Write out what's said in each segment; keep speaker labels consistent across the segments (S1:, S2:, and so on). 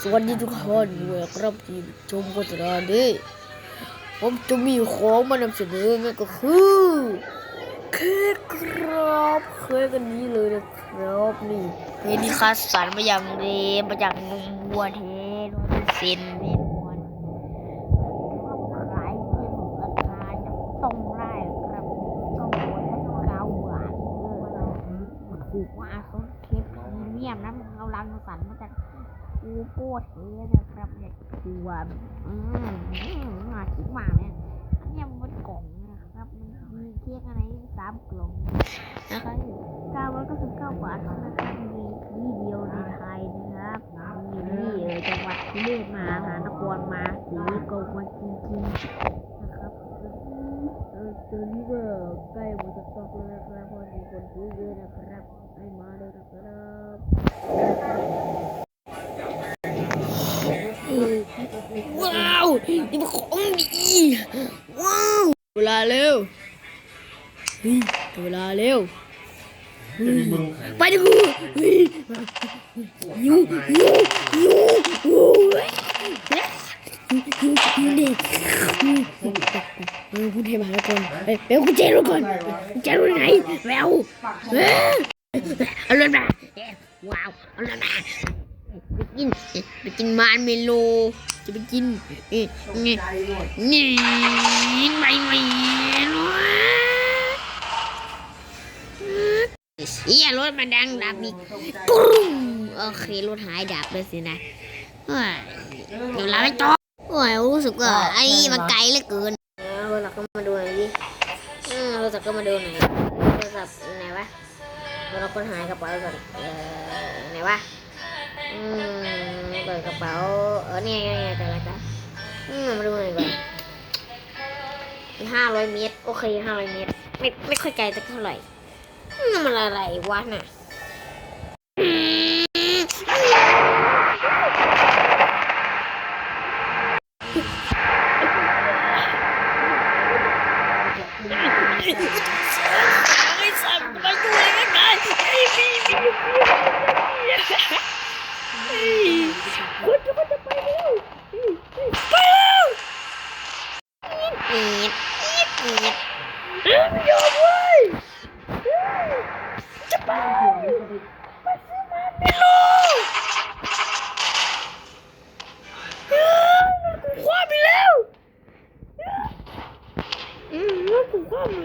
S1: สวัสดีทุกคนด้วยครับที่ชมโฆษณานี้ผมจะมีของมานำเสนอนั่นก็คือเค้กครับเค้กอันนี้เลยนะครับนี่เค้กที่คัดสรรมาอย่างดีมาจากนมวัวเทร้อยเปอร์เซ็นต์แน่นอนขายเพียงราคาจะต้องได้ครับต้องหัวละเก้าบาทเออถูกมากกพรีเมียมนะเราลังสรรค์มาจากกูโก้เทนะครับเนี่ยคือว่าอืมมากินมาเนี่ยอันนี้มันกล่องนะครับมันมีเค้กอะไรสามกล่องนะครับเก้าร้อยเก้าสิบเก้าบาทเท่านั้นนะครับมีที่เดียวในไทยนะครับมีนี่เออจังหวัดที่เลือกมาหานครมาสีโกงมาจริงๆนะครับเออตอนนี้ก็ใกล้หมดสต็อกแล้วนะครับพราะมีคนซื้อเยอะนะครับ ให้มาเลยนะครับว้าวนี่มันของดีว้าวเวลาเร็วเฮ้ยเวลาเร็วไปดิกูเฮ้ยยูยูยูยูยูนี่เออคุณเทมาแล้วก่อนเฮ้ยเบลคุณเจรู้ก่อนเจรู้ไหนเบล เอาเลยมาว้าวเอาเลยมาไปกินไปกินมานเมโล จะไปกินนี่นี่นี่ไม่ไม่เฮียรถมันดังดับอีกปุ้งโอเครถหายดับเลยสินะเดี๋ยวลาไปต่อโอ้ยรู้สึกว่าไอ้มันไกลเหลือเกินเอาโทรศัพท์ก็มาดูหน่อยดิเออโทรศัพท์ก็มาดูหน่อยโทรศัพท์ไหนวะ เราคนหากระเป๋าก่อนเออไหนวะอืมเปิดกระเป๋าเออนี่ไงนี่ยเนี่ยแต่ละจ้ะอืมมาดูหน่อยก่อนห้าร้อยเมตร โอเคห้าร้อยเมตร ไม่ไม่ค่อยไกลสักเท่าไหร่อืมมันอะไรวะน่ะไอ้สัตว์มาดูเลยกันไงไอ้พี่พี่ คุณจะจะไปเร็วไปเร็วอีดอีดอีดไม่ยอมเว้ยจะไปไปซื้อมาไม่รู้มันกูคว้าไปแล้วอืมมันกูคว้าไป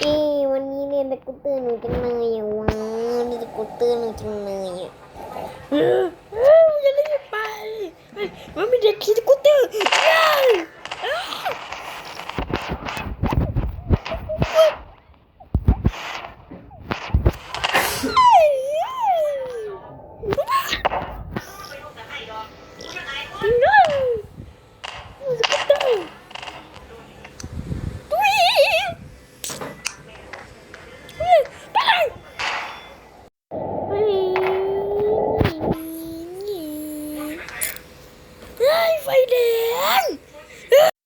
S1: เอ้วันนี้เรียนตะกุเตอร์หนูจังเลยอะว้าวนี่กุเตอร์หนูจังเลยอะ ออเอออย่ารีบไปมันไม่ได้ขี่ตะกุเตอร์เอ้ยตะกุเตอร์ตุ้ย ไปเฮ้ยไฟแดง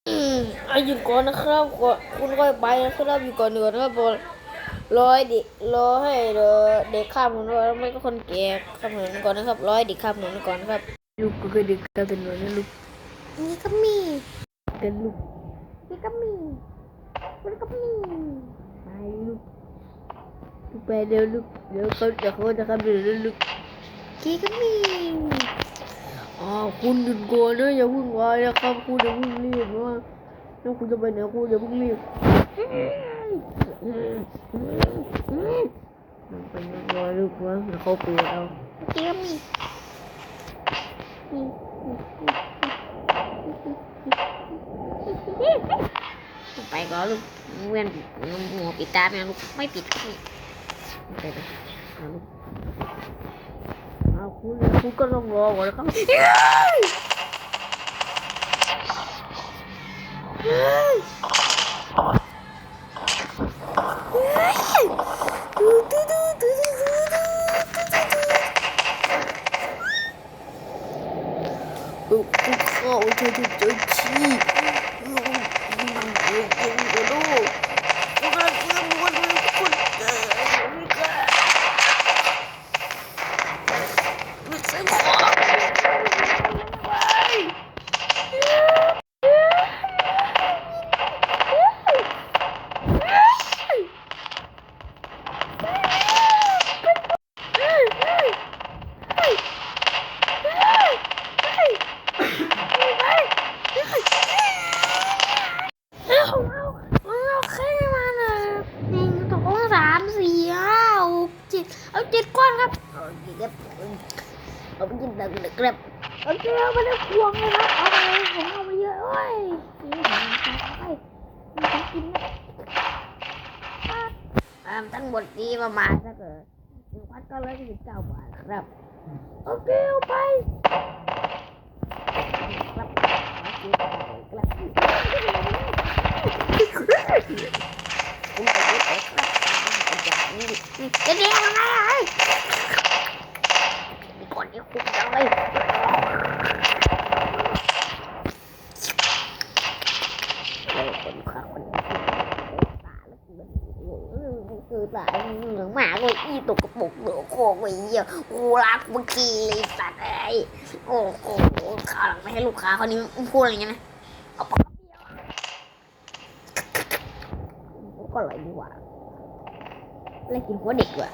S1: อืม อาหยุดก่อนนะครับคุณค่อยไปนะครับอยู่ก่อนเดือนะครับบอรอให้เด็กรอให้เด็กเด็กข้ามถนนแล้วไม่ก็คนแก่ข้ามถนนก่อนนะครับร้อให้เด็กข้ามถนนก่อนครับ ลูกก็คือเด็กข้ามถนนนะลูกนี่ก็มีกันลูกนี่ก็มีมันก็มีไปลูกไปเร็วลูกเดี๋ยวเขาจะเขาจะทำเร็วลูกกีก็มีอ๋อคุณหยุดก่อนนะอย่าพิ่งวายนะครับคุณอย่าพิ่งรีบนะ ถ้าคุณจะไปไหนคุณอย่าเพิ่งรีบมันไปยังรอยลูกวะเดี๋ยวเขาปลี่ยนเอากีก็มีไปก่อนลูกเวียนหัวปิดตาไหมลูกไม่ปิดไปเลยเอาลูกเอาคุณคุณก็ต้องรอก่อนนะครับ Yes! ครับเอาไปกินตังค์นะครับโอเคเอาไปได้พวงเลยครับเอาไปผมเอาไปเยอะเอ้ยนี่ผมเอาไปไม่ต้องกินนะอ่าทั้งหมดนี้ประมาณสักเออหนึ่งพันเก้าร้อยสิบเก้าบาทครับ โอเคเอาไปครับโอเคครับผมไปดูเอ็กซ์ครับอย่างนี้จะเรียกอะไรอะเฮ้ยมี คนที่คุกจังเลยคนข้าคนนี้ตาแล้วคือตาเหลืองหมาเลยอีตกกระปุกเหลือโคกไว้เยี่ยกูรักมึงขี้เลยสัตว์ไอ้โอ้โหข้าวหลังไม่ให้ลูกค้าคนนี้พูดอะไรเงี้ยนะเอาปากเดียวก็อร่อยดีกว่าเล่นกินหัวเด็กว่ะ